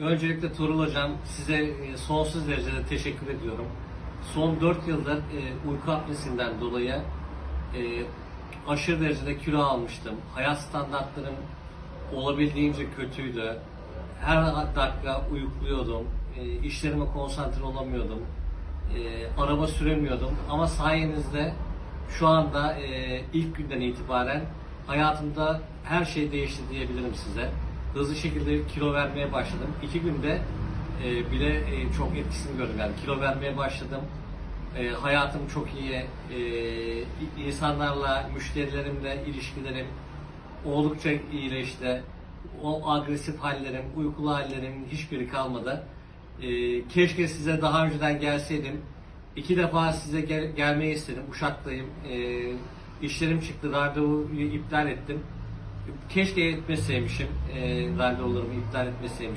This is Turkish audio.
Öncelikle Tuğrul Hocam size e, sonsuz derecede teşekkür ediyorum. Son 4 yıldır e, uyku apnesinden dolayı e, aşırı derecede kilo almıştım. Hayat standartlarım olabildiğince kötüydü. Her dakika uyukluyordum. İşlerime konsantre olamıyordum. Araba süremiyordum. Ama sayenizde şu anda ilk günden itibaren hayatımda her şey değişti diyebilirim size. Hızlı şekilde kilo vermeye başladım. İki günde e, bile e, çok etkisini gördüm. Yani kilo vermeye başladım. E, hayatım çok iyi. E, insanlarla, müşterilerimle ilişkilerim oldukça iyileşti. O agresif hallerim, uykulu hallerim hiçbiri kalmadı. E, keşke size daha önceden gelseydim. İki defa size gel- gelmeyi istedim. Uşak'tayım. E, işlerim çıktı. Randevuyu iptal ettim. Keşke etmeseymişim. E, randevularımı iptal etmeseymişim.